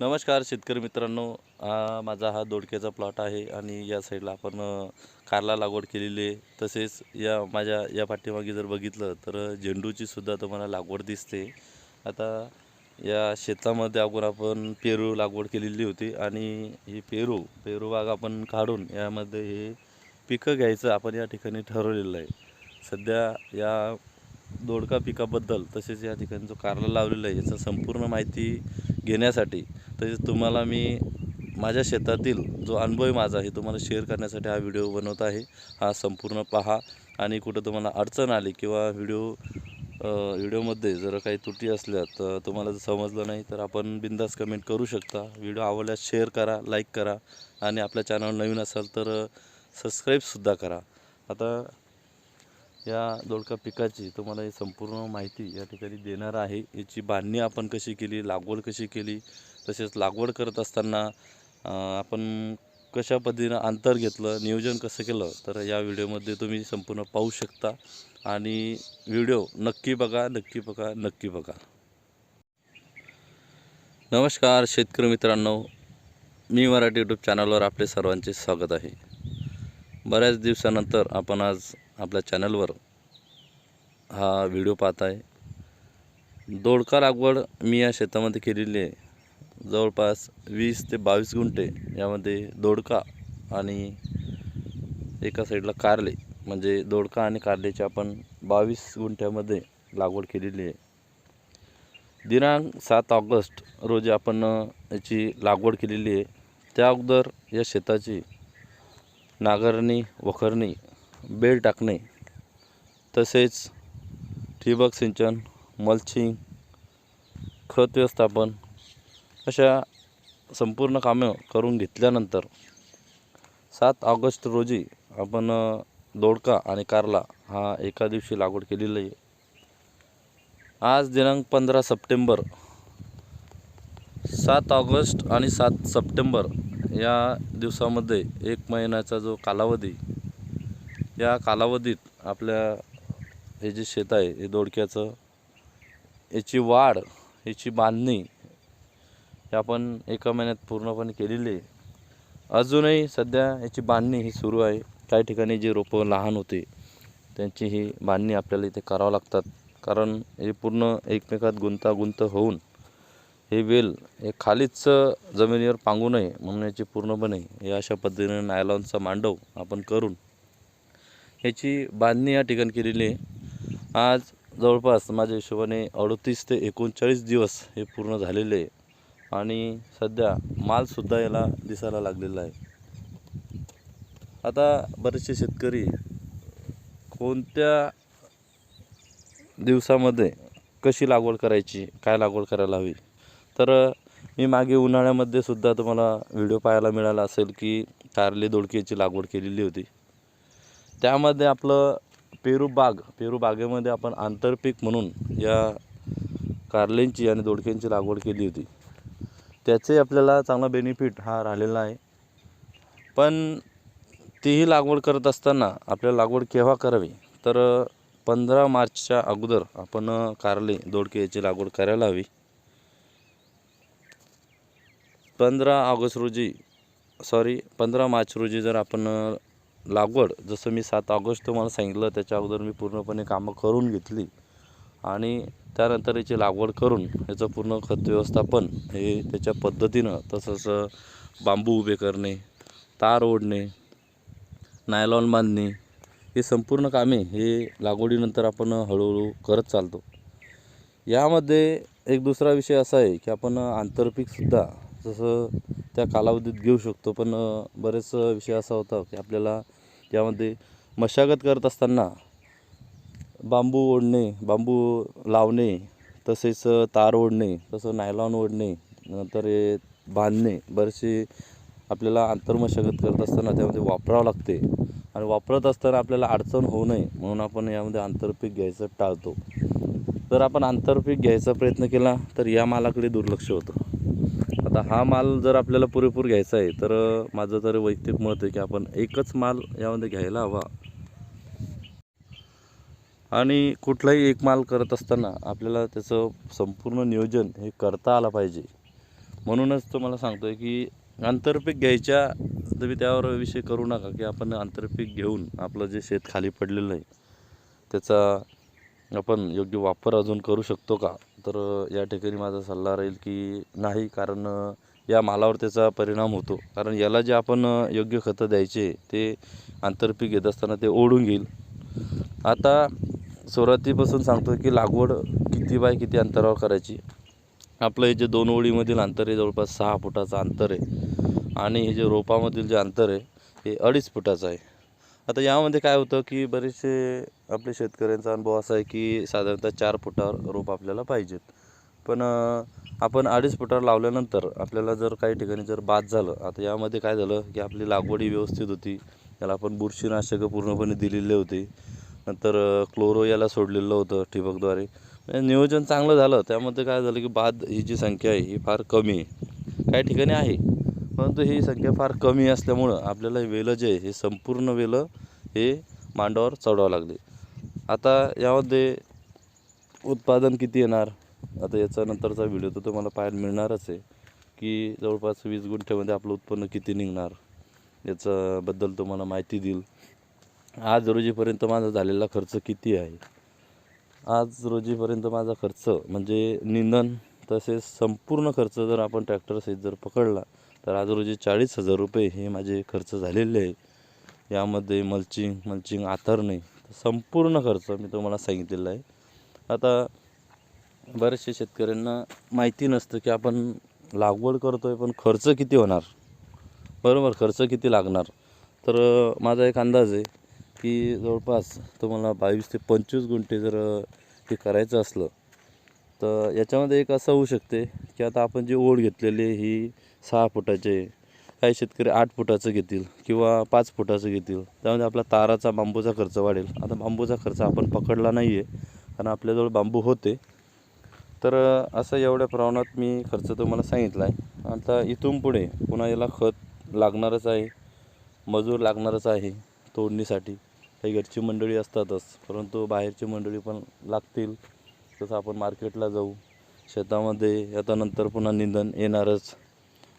नमस्कार शेतकरी मित्रांनो. हा माझा हा दोडक्याचा प्लॉट आहे आणि या साईडला आपण कारला लागवड केलेली आहे. तसेच या माझ्या या पाठीमागे जर बघितलं तर झेंडूची सुद्धा तुम्हाला लागवड दिसते. आता या शेतामध्ये अगोदर आपण पेरू लागवड केलेली होती आणि ही पेरू पेरू बाग आपण काढून यामध्ये हे पिकं घ्यायचं आपण या ठिकाणी ठरवलेलं आहे. सध्या या दोडका पिकाबद्दल तसेच या ठिकाणी जो कारला लावलेला आहे याचं संपूर्ण माहिती घेण्यासाठी तसेच तुम्हाला मी माझ्या शेतातील जो अनुभव आहे माझा हे तुम्हाला शेअर करण्यासाठी हा व्हिडिओ बनवत आहे. हा संपूर्ण पहा आणि कुठं तुम्हाला अडचण आली किंवा व्हिडिओ व्हिडिओमध्ये जर काही त्रुटी असल्या तर तुम्हाला जर समजलं नाही तर आपण बिंदास कमेंट करू शकता. व्हिडिओ आवडल्यास शेअर करा लाईक करा आणि आपल्या चॅनल नवीन असाल तर सबस्क्राईबसुद्धा करा. आता या दोडका पिकाची तुम्हाला ही संपूर्ण माहिती या ठिकाणी देणार आहे. याची बांधणी आपण कशी केली लागवड कशी केली तसेच लागवड करत असताना आपण कशा पद्धतीनं अंतर घेतलं नियोजन कसं केलं तर या व्हिडिओमध्ये तुम्ही संपूर्ण पाहू शकता. आणि व्हिडिओ नक्की बघा नक्की बघा नक्की बघा. नमस्कार शेतकरी मित्रांनो मी मराठी यूट्यूब चॅनलवर आपले सर्वांचे स्वागत आहे. बऱ्याच दिवसानंतर आपण आज आपल्या चॅनलवर हा व्हिडिओ पाहत आहे दोडका लागवड मी या शेतामध्ये केलेली आहे. जवळपास वीस ते बावीस गुंठे यामध्ये दोडका आणि एका साईडला कारले म्हणजे दोडका आणि कारलेची आपण बावीस गुंठ्यामध्ये लागवड केलेली आहे. दिनांक सात ऑगस्ट रोजी आपण याची लागवड केलेली आहे. त्या अगोदर या शेताची नांगरणी वखरणी बेल टाकणे. तसेच ठिबक सिंचन मल्चिंग खत व्यवस्थापन अशा संपूर्ण कामं करून घेतल्यानंतर सात ऑगस्ट रोजी आपण दोडका आणि कारला हा एका दिवशी लागवड केलेली आहे. आज दिनांक पंधरा सप्टेंबर सात ऑगस्ट आणि सात सप्टेंबर या दिवसामध्ये एक महिन्याचा जो कालावधी या कालावधीत आपल्या हे जे शेत आहे हे दोडक्याचं याची वाढ याची बांधणी हे आपण एका महिन्यात पूर्णपणे केलेली आहे. अजूनही सध्या याची बांधणी ही सुरू आहे. काही ठिकाणी जे रोपं लहान होते त्यांची ही बांधणी आपल्याला इथे करावं लागतात. कारण हे पूर्ण एकमेकात गुंतागुंत होऊन हे वेल हे खालीच जमिनीवर पांगू नये म्हणून याची पूर्णपणे हे अशा पद्धतीने नायलॉनचा मांडव आपण करून याची बांधणी या ठिकाणी केलेली आहे. आज जवळपास माझ्या हिशोबाने अडतीस ते एकोणचाळीस दिवस हे पूर्ण झालेले आहे. आणि सध्या मालसुद्धा याला दिसायला लागलेला आहे. आता बरेचसे शेतकरी कोणत्या दिवसामध्ये कशी लागवड करायची काय लागवड करायला हवी? तर मी मागे उन्हाळ्यामध्ये सुद्धा तुम्हाला व्हिडिओ पाहायला मिळाला असेल की कारली दोडकीची लागवड केलेली होती. त्यामध्ये आपलं पेरू बाग पेरू बागेमध्ये आपण आंतरपीक म्हणून या कारलेंची आणि दोडक्यांची लागवड केली होती. त्याचे आपल्याला चांगला बेनिफिट हा राहिलेला आहे. पण तीही लागवड करत असताना आपल्याला लागवड केव्हा करावी? तर पंधरा मार्चच्या अगोदर आपण कारले दोडके याची लागवड करायला हवी. पंधरा ऑगस्ट रोजी सॉरी पंधरा मार्च रोजी जर आपण लागवड जसं मी सात ऑगस्ट तुम्हाला सांगितलं त्याच्या अगोदर मी पूर्णपणे कामं करून घेतली. आणि त्यानंतर याची लागवड करून याचं पूर्ण खत व्यवस्थापन हे त्याच्या पद्धतीनं तसंच बांबू उभे करणे तार ओढणे नायलॉन बांधणे हे संपूर्ण कामे हे लागवडीनंतर आपण हळूहळू करत चालतो. यामध्ये एक दुसरा विषय असा आहे की आपण आंतरपीकसुद्धा जसं त्या कालावधीत घेऊ शकतो पण बरेच विषय असा होता की आपल्याला यामध्ये मशागत करत असताना बांबू ओढणे बांबू लावणे तसेच तार ओढणे तसं नायलॉन ओढणे नंतर हे बांधणे बरेचसे आपल्याला आंतरमशागत करत असताना त्यामध्ये वापरावं लागते. आणि वापरत असताना आपल्याला अडचण होऊ नये म्हणून आपण यामध्ये आंतरपीक घ्यायचं टाळतो. जर आपण आंतरपीक घ्यायचा प्रयत्न केला तर या मालाकडे दुर्लक्ष होतं. आता हा माल जर आपल्याला पुरेपूर घ्यायचा आहे तर माझं तर वैयक्तिक मत आहे की आपण एकच माल यामध्ये घ्यायला हवा. आणि कुठलाही एक माल करत असताना आपल्याला त्याचं संपूर्ण नियोजन हे करता आलं पाहिजे. म्हणूनच तुम्हाला सांगतो आहे की आंतरपीक घ्यायच्या तुम्ही त्यावर विषय करू नका की आपण आंतरपीक घेऊन आपलं जे शेत खाली पडलेलं आहे त्याचा आपण योग्य वापर अजून करू शकतो का? तर या ठिकाणी माझा सल्ला राहील की नाही कारण या मालावर त्याचा परिणाम होतो. कारण याला जे आपण योग्य खतं द्यायचे ते आंतरपीक घेत असताना ते ओढून घेईल. आता सुरुवातीपासून सांगतो की लागवड किती बाय किती अंतरावर करायची. आपलं हे जे दोन ओळीमधील अंतर आहे जवळपास सहा फुटाचं अंतर आहे. आणि हे जे रोपामधील जे अंतर आहे हे अडीच फुटाचं आहे. आता यामध्ये काय होतं की बरेचसे आपले शेतकऱ्यांचा अनुभव असा आहे की साधारणतः चार फुटावर रोप आपल्याला पाहिजेत. पण आपण अडीच फुटावर लावल्यानंतर आपल्याला जर काही ठिकाणी जर बाद झालं आता यामध्ये काय झालं की आपली लागवड व्यवस्थित होती. त्याला आपण बुरशीनाशकं पूर्णपणे दिलेले होते. नंतर क्लोरो याला सोडलेलं होतं ठिबकद्वारे. म्हणजे नियोजन चांगलं झालं. त्यामध्ये काय झालं की बाद ही जी संख्या आहे ही फार कमी आहे. काही ठिकाणी आहे. परंतु ही संख्या फार कमी असल्यामुळं आपल्याला हे वेलं जे आहे हे संपूर्ण वेलं हे मांडावर चढवावं लागले. आता यामध्ये उत्पादन किती येणार? आता याचा नंतरचा व्हिडिओ तर तुम्हाला पाहायला मिळणारच आहे की जवळपास वीस गुंठ्यामध्ये आपलं उत्पन्न किती निघणार याच्याबद्दल तुम्हाला माहिती देईल. आज रोजीपर्यंत माझा झालेला खर्च किती आहे? आज रोजीपर्यंत माझा खर्च म्हणजे निंदन तसेच संपूर्ण खर्च जर आपण ट्रॅक्टरसहित जर पकडला तर आज रोजी चाळीस हजार रुपये हे माझे खर्च झालेले आहे यामध्ये मल्चिंग मल्चिंग आथरणे संपूर्ण खर्च मी तुम्हाला सांगितलेला आहे. आता बरेचसे शेतकऱ्यांना माहिती नसतं की आपण लागवड करतो आहे पण खर्च किती होणार? बरोबर खर्च किती लागणार? तर माझा एक अंदाज आहे की जवळपास तुम्हाला बावीस ते पंचवीस गुंठे जर हे करायचं असलं तर याच्यामध्ये एक असं होऊ शकते की आता आपण जी ओढ घेतलेली आहे ही सहा फुटाचे काही शेतकरी आठ फुटाचं घेतील किंवा पाच फुटाचं घेतील. त्यामध्ये आपला ताराचा बांबूचा खर्च वाढेल. आता बांबूचा खर्च आपण पकडला नाही आहे कारण आपल्याजवळ बांबू होते. तर असं एवढ्या प्रमाणात मी खर्च तुम्हाला सांगितला आहे. आता इथून पुढे पुन्हा याला खत लागणारच आहे मजूर लागणारच आहे तोडणीसाठी. काही घरची मंडळी असतातच परंतु बाहेरची मंडळी पण लागतील. तसं आपण मार्केटला जाऊ. शेतामध्ये आता नंतर पुन्हा निंदन येणारच.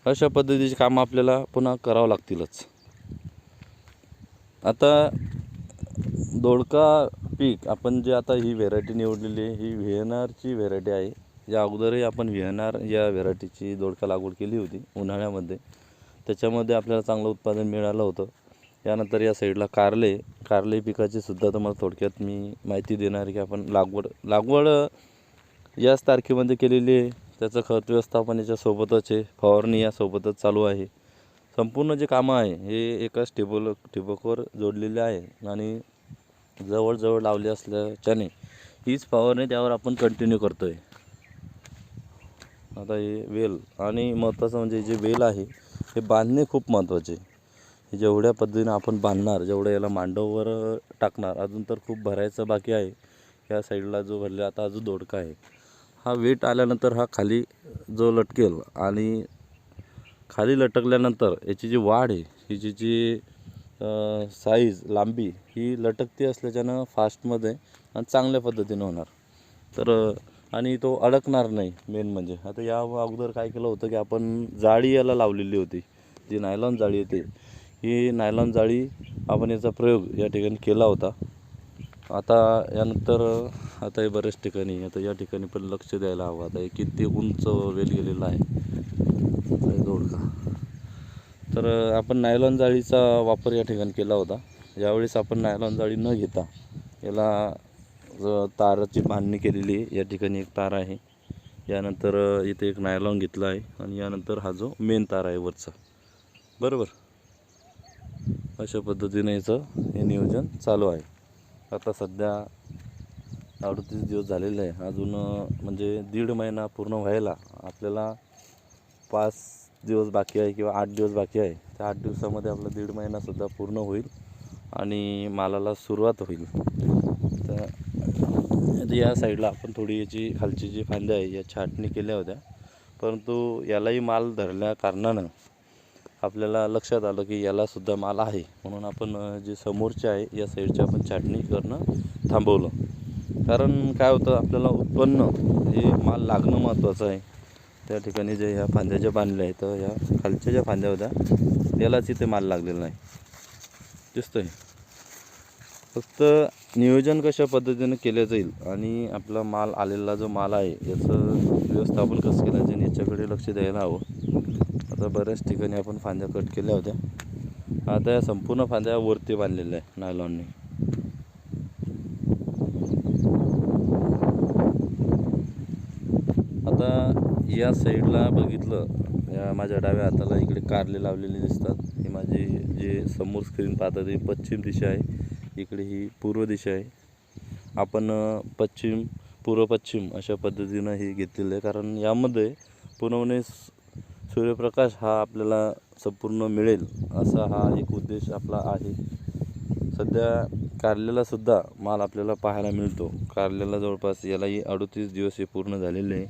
अशा पद्धतीची कामं आपल्याला पुन्हा करावं लागतीलच. आता दोडका पीक आपण जे आता ही व्हेरायटी निवडलेली आहे ही व्हिएनआरची व्हेरायटी आहे. या अगोदरही आपण व्हिएनआर या व्हेरायटीची दोडका लागवड केली होती उन्हाळ्यामध्ये. त्याच्यामध्ये आपल्याला चांगलं उत्पादन मिळालं होतं. यानंतर या साईडला कारले कारले पिकाची सुद्धा तुम्हाला थोडक्यात मी माहिती देणार आहे की आपण लागवड लागवड याच तारखेमध्ये केलेली आहे. त्याचं खत व्यवस्थापन याच्यासोबतच आहे. फवारणी यासोबतच चालू आहे. संपूर्ण जे कामं आहे हे एकाच ठिबक ठिबकवर जोडलेले आहे. आणि जवळजवळ लावले असल्याच्याने हीच फवारणी त्यावर आपण कंटिन्यू करतो आहे आता हे वेल आणि महत्त्वाचं म्हणजे जे वेल आहे हे बांधणे खूप महत्त्वाचे आहे. जेवढ्या पद्धतीनं आपण बांधणार जेवढं याला मांडववर टाकणार अजून तर खूप भरायचं बाकी आहे. या साईडला जो भरला आता अजून दोडका आहे. हा वेट आल्यानंतर हा खाली जो लटकेल आणि खाली लटकल्यानंतर याची जी वाढ आहे हिची जी साईज लांबी ही लटकती असल्याच्यानं फास्टमध्ये आणि चांगल्या पद्धतीनं होणार. तर आणि तो अडकणार नाही मेन म्हणजे. आता या अगोदर काय केलं होतं की आपण जाळी याला लावलेली होती जी नायलॉन जाळी येते. ही नायलॉन जाळी आपण याचा प्रयोग या ठिकाणी केला होता. आता यानंतर आता हे बऱ्याच ठिकाणी आता या ठिकाणी पण लक्ष द्यायला हवं. आता हे किती उंच वेल गेलेला आहे. जोडका दोडका तर आपण नायलॉन जाळीचा वापर या ठिकाणी केला होता. यावेळेस आपण नायलॉन जाळी न घेता याला ताराची बांधणी केलेली आहे. या ठिकाणी एक तार आहे. यानंतर इथे एक नायलॉन घेतला आहे. आणि यानंतर हा जो मेन तार आहे वरचा. बरोबर? अशा पद्धतीने याचं हे नियोजन चालू आहे. आता सध्या अडतीस दिवस झालेले आहे. अजून म्हणजे दीड महिना पूर्ण व्हायला आपल्याला पाच दिवस बाकी आहे किंवा आठ दिवस बाकी आहे. त्या आठ दिवसामध्ये आपला दीड महिनासुद्धा पूर्ण होईल आणि मालाला सुरुवात होईल. तर या साईडला आपण थोडी याची खालची जी फांद्या आहे या छाटणी केल्या होत्या. परंतु यालाही माल धरल्या कारणानं आपल्याला लक्षात आलं की यालासुद्धा माल आहे. म्हणून आपण जे समोरचे आहे या साईडची आपण छाटणी करणं थांबवलं. कारण काय होतं आपल्याला उत्पन्न हे माल लागणं महत्त्वाचं आहे त्या ठिकाणी जे ह्या फांद्या ज्या बांधल्या आहेत तर ह्या खालच्या ज्या फांद्या होत्या त्यालाच इथे माल लागलेला नाही दिसतंय? फक्त नियोजन कशा पद्धतीनं केलं जाईल आणि आपला माल आलेला जो माल आहे याचं व्यवस्थापन कसं केलं जाईल याच्याकडे लक्ष द्यायला हवं. आता बऱ्याच ठिकाणी आपण फांद्या कट केल्या होत्या. आता या संपूर्ण फांद्या वरती बांधलेल्या आहे नायलॉनने आता या साईडला बघितलं या माझ्या डाव्या हाताला इकडे कारले लावलेले दिसतात. ही माझी जे समोर स्क्रीन पाहतात ही पश्चिम दिशा आहे. इकडे ही पूर्व दिशा आहे. आपण पश्चिम पूर्व पश्चिम अशा पद्धतीनं हे घेतलेलं आहे. कारण यामध्ये पुनवणे सूर्यप्रकाश हा आपल्याला संपूर्ण मिळेल असा हा एक उद्देश आपला आहे. सध्या कारल्याला सुद्धा माल आपल्याला पाहायला मिळतो. कारल्याला जवळपास यालाही अडतीस दिवस हे पूर्ण झालेले आहे.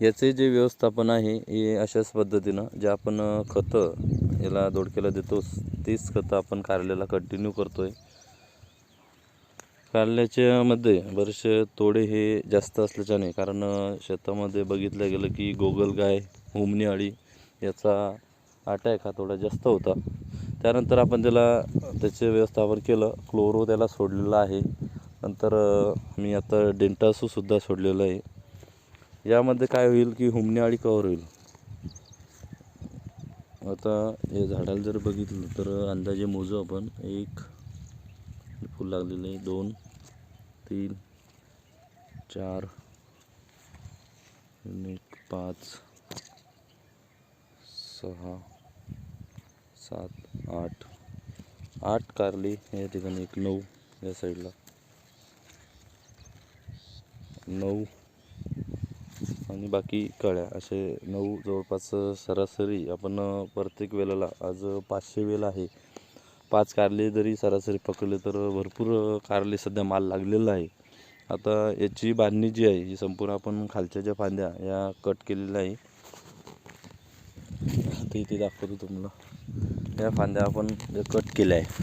याचे जे व्यवस्थापन आहे हे अशाच पद्धतीनं जे आपण खतं याला दोडक्याला देतो तीच खतं आपण कारल्याला कंटिन्यू करतो आहे कारल्याच्यामध्ये बरेचसे तोडे हे जास्त असल्याच्याने कारण शेतामध्ये बघितलं गेलं की गोगलगाय हुमणी अळी याचा अटॅक हा थोडा जास्त होता. त्यानंतर आपण त्याला त्याचे व्यवस्थापन केलं. क्लोरो त्याला सोडलेला आहे. नंतर मी आता डेंटासूसुद्धा सोडलेलं आहे. यामध्ये काय होईल की हुमणी अळी कवर होईल. आता हे झाडाला जर बघितलं तर अंदाजे मोजू आपण एक फुल लागलेलं आहे दोन तीन चार एक पाच सहा सात आठ. आठ कारली या ठिकाणी. एक नऊ या साईडला. नऊ आणि बाकी कळ्या. असे नऊ जवळपास सरासरी आपण प्रत्येक वेळेला आज पाचशे वेल आहे. पाच कारले जरी सरासरी पकडले तर भरपूर कारले सध्या माल लागलेला आहे. आता याची बांधणी जी आहे ही संपूर्ण आपण खालच्या ज्या फांद्या या कट केलेल्या आहे ते इथे दाखवतो तुम्हाला. या फांद्या आपण कट केल्या आहे.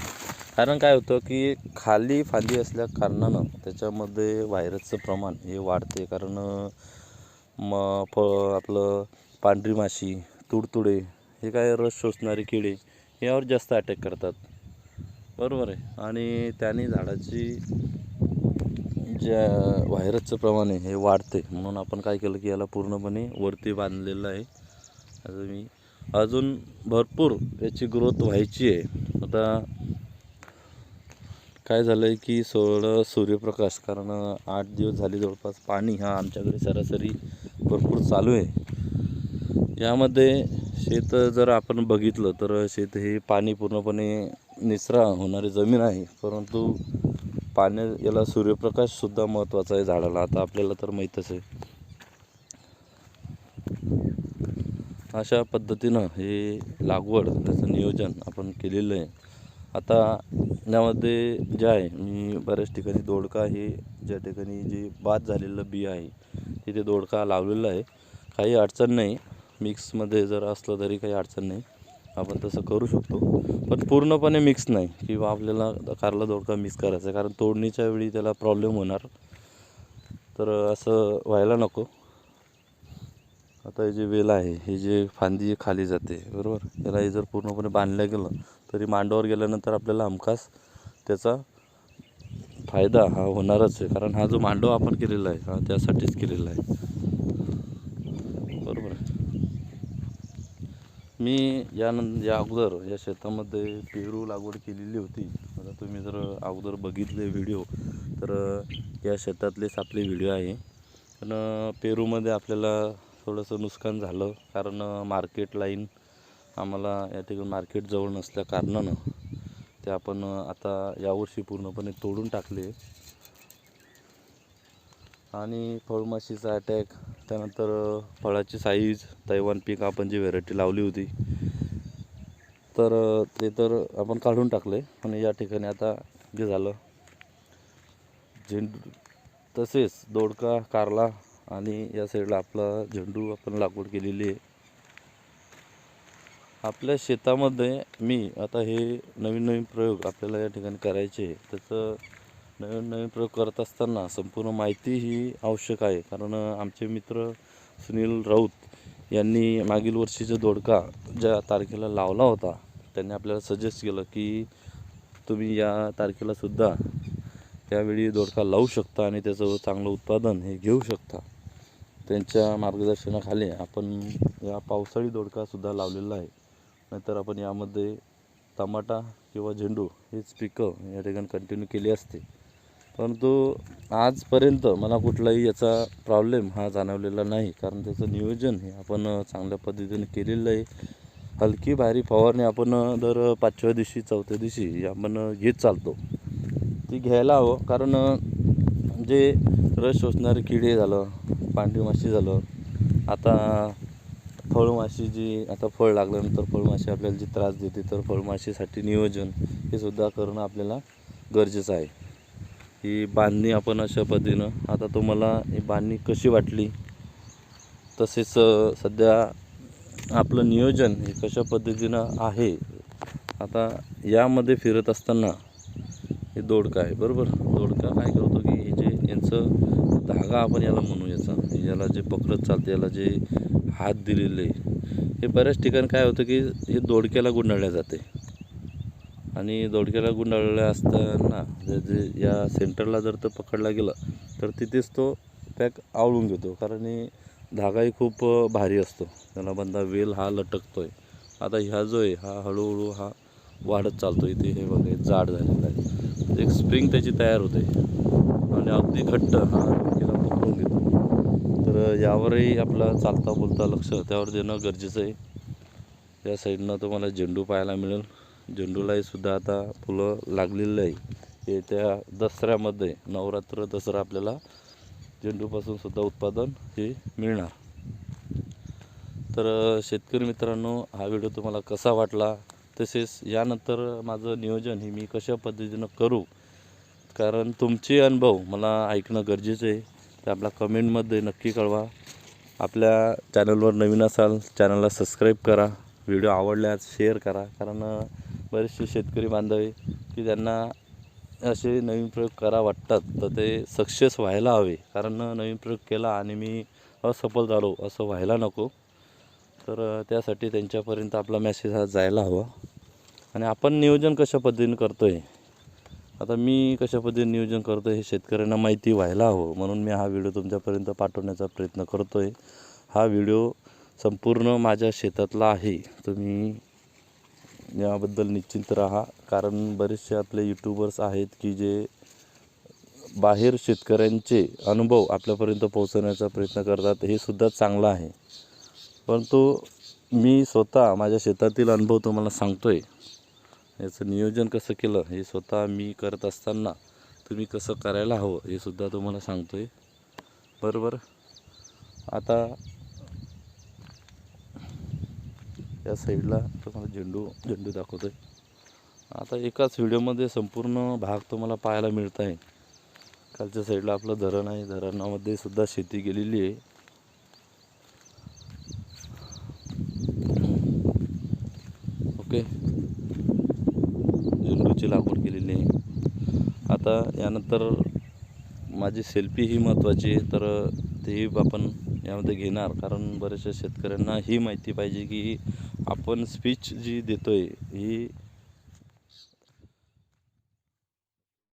कारण काय होतं की खाली फांदी असल्या कारणानं त्याच्यामध्ये व्हायरसचं प्रमाण हे वाढते कारण म फ आपलं पांढरी माशी तुडतुडे हे काय रस शोषणारे किडे यावर जास्त अटॅक करतात. बरोबर आहे. आणि त्याने झाडाची ज्या व्हायरसचं प्रमाण आहे हे वाढते. म्हणून आपण काय केलं की याला पूर्णपणे वरती बांधलेलं आहे. आता मी अजून भरपूर याची ग्रोथ व्हायची आहे. आता काय झालं आहे की सोळं सूर्यप्रकाश कारण आठ दिवस झाले जवळपास पाणी हा आमच्याकडे सरासरी भरपूर चालू आहे. यामध्ये शेत जर आपण बघितलं तर शेत हे पाणी पूर्णपणे निचरा होणारी जमीन आहे परंतु पाण्या याला सूर्यप्रकाशसुद्धा महत्त्वाचा आहे झाडाला. आता आपल्याला तर माहीतच आहे. अशा पद्धतीनं हे लागवड त्याचं नियोजन आपण केलेलं आहे. आता यामध्ये जे आहे मी बऱ्याच ठिकाणी दोडका हे ज्या ठिकाणी जे बाद झालेलं बी आहे तिथे दोडका लावलेला आहे. काही अडचण नाही. मिक्समध्ये जर असलं तरी काही अडचण नाही. आपण तसं करू शकतो. पण पूर्णपणे मिक्स नाही. किंवा आपल्याला कारला दोडका मिक्स करायचा आहे. कारण तोडणीच्या वेळी त्याला प्रॉब्लेम होणार. तर असं व्हायला नको. आता हे जे वेल आहे हे जे फांदी खाली जाते बरोबर? त्याला हे जर पूर्णपणे बांधलं गेलं तरी मांडावर गेल्यानंतर आपल्याला हमखास त्याचा फायदा हा होणारच आहे. कारण हा जो मांडव आपण केलेला आहे हा त्यासाठीच केलेला आहे बरोबर आहे मी यान या अगोदर या शेतामध्ये पेरू लागवड केलेली होती. आता तुम्ही जर अगोदर बघितले व्हिडिओ तर या शेतातलेच आपले व्हिडिओ आहे. पण पेरूमध्ये आपल्याला थोडंसं नुकसान झालं कारण मार्केट लाईन आम्हाला या ठिकाणी मार्केट जवळ नसल्या कारणानं ते आपण आता यावर्षी पूर्णपणे तोडून टाकले. आणि फळमाशीचा अटॅक त्यानंतर फळाची साईज तैवान पीक आपण जी व्हेरायटी लावली होती तर ते तर आपण काढून टाकले. आणि या ठिकाणी आता जे झालं झेंडू तसेच दोडका कारला आणि या साईडला आपला झेंडू आपण लागवड केलेली आहे. आपल्या शेतामध्ये मी आता हे नवीन नवीन प्रयोग आपल्याला या ठिकाणी करायचे त्याचं नवीन नवीन प्रयोग करत असताना संपूर्ण माहिती ही आवश्यक आहे. कारण आमचे मित्र सुनील राऊत यांनी मागील वर्षीचा दोडका ज्या तारखेला लावला होता त्यांनी आपल्याला सजेस्ट केलं की तुम्ही या तारखेला सुद्धा त्यावेळी दोडका लावू शकता आणि त्याचं चांगलं उत्पादन हे घेऊ शकता. त्यांच्या मार्गदर्शनाखाली आपण या पावसाळी दोडकासुद्धा लावलेला आहे. नाहीतर आपण यामध्ये टमाटा किंवा झेंडू हेच पिकं या ठिकाणी कंटिन्यू केली असते. परंतु आजपर्यंत मला कुठलाही याचा प्रॉब्लेम हा जाणवलेला नाही. कारण त्याचं नियोजन हे आपण चांगल्या पद्धतीने केलेलं आहे. हलकी भारी फवारणी आपण दर पाचव्या दिवशी चौथ्या दिवशी आपण घेत चालतो. ती घ्यायला हवं. कारण जे रस शोषणारे किडे झालं पांढरी माशी झालं आता फळमाशी जी आता फळ लागल्यानंतर फळमाशी आपल्याला जी त्रास देते तर फळमाशीसाठी नियोजन हे सुद्धा करणं आपल्याला गरजेचं आहे. ही बांधणी आपण अशा पद्धतीनं. आता तुम्हाला ही बांधणी कशी वाटली? तसेच सध्या आपलं नियोजन हे कशा पद्धतीनं आहे? आता यामध्ये फिरत असताना हे दोडका आहे बरोबर? दोडका काय करतो की हे जे यांचं धागा आपण याला म्हणू याचा याला जे पकडत चालते याला जे हात दिलेले हे बऱ्याच ठिकाणी काय होतं की हे दोडक्याला गुंडाळल्या जाते. आणि दोडक्याला गुंडाळल्या असताना जे जे या सेंटरला जर तो पकडला गेला तर तिथेच तो पॅक आवळून घेतो. कारण धागाही खूप भारी असतो. त्याला बंदा वेल हा लटकतो आहे आता ह्या जो आहे हा हळूहळू हा वाढत चालतो इथे हे बघा जाड झालेला आहे. एक स्प्रिंग त्याची तयार होते. आणि अगदी घट्ट हा डोक्याला पकडून घेतो. तर यावरही आपलं चालता बोलता लक्ष त्यावर देणं गरजेचं आहे. या साईडनं तुम्हाला झेंडू पाहायला मिळेल. झेंडूलाही सुद्धा आता फुलं लागलेलं आहे. हे त्या दसऱ्यामध्ये नवरात्र दसरा आपल्याला झेंडूपासून सुद्धा उत्पादन हे मिळणार. तर शेतकरी मित्रांनो हा व्हिडिओ तुम्हाला कसा वाटला? तसेच यानंतर माझं नियोजन हे मी कशा पद्धतीनं करू? कारण तुमचे अनुभव मला ऐकणं गरजेचं आहे. ते आपल्या कमेंटमध्ये नक्की कळवा. आपल्या चॅनलवर नवीन असाल चॅनलला सबस्क्राईब करा. व्हिडिओ आवडल्यास शेअर करा. कारण बरेचसे शेतकरी बांधव आहे की त्यांना असे नवीन प्रयोग करा वाटतात तर ते सक्सेस व्हायला हवे. कारण नवीन प्रयोग केला आणि मी असफल झालो असं व्हायला नको. तर त्यासाठी त्यांच्यापर्यंत आपला मेसेज हा जायला हवा. आणि आपण नियोजन कशा पद्धतीने करतो आहे आता मी कशा पद्धतीने नियोजन करतो हे शेतकऱ्यांना माहिती व्हायला हवं. म्हणून मी हा व्हिडिओ तुमच्यापर्यंत पाठवण्याचा प्रयत्न करतो आहे हा व्हिडिओ संपूर्ण माझ्या शेतातला आहे. तुम्ही याबद्दल निश्चिंत राहा. कारण बरेचसे आपले यूट्यूबर्स आहेत की जे बाहेर शेतकऱ्यांचे अनुभव आपल्यापर्यंत पोहोचवण्याचा प्रयत्न करतात. हे सुद्धा चांगलं आहे. परंतु मी स्वतः माझ्या शेतातील अनुभव तुम्हाला सांगतो आहे याचं नियोजन कसं केलं हे स्वतः मी करत असताना तुम्ही कसं करायला हवं हे सुद्धा तुम्हाला सांगतो आहे बरोबर? आता या साईडला तुम्हाला झेंडू झेंडू दाखवतो आहे आता एकाच व्हिडिओमध्ये संपूर्ण भाग तुम्हाला पाहायला मिळत आहे. खालच्या साईडला आपलं धरण आहे. धरणामध्ये सुद्धा शेती केलेली आहे. ओके. झेंडूची लागवड केलेली आहे. आता यानंतर माझी सेल्फी ही महत्त्वाची आहे तर तेही आपण यामध्ये घेणार. कारण बऱ्याचशा शेतकऱ्यांना ही माहिती पाहिजे की आपण स्पीच जी देतो आहे ही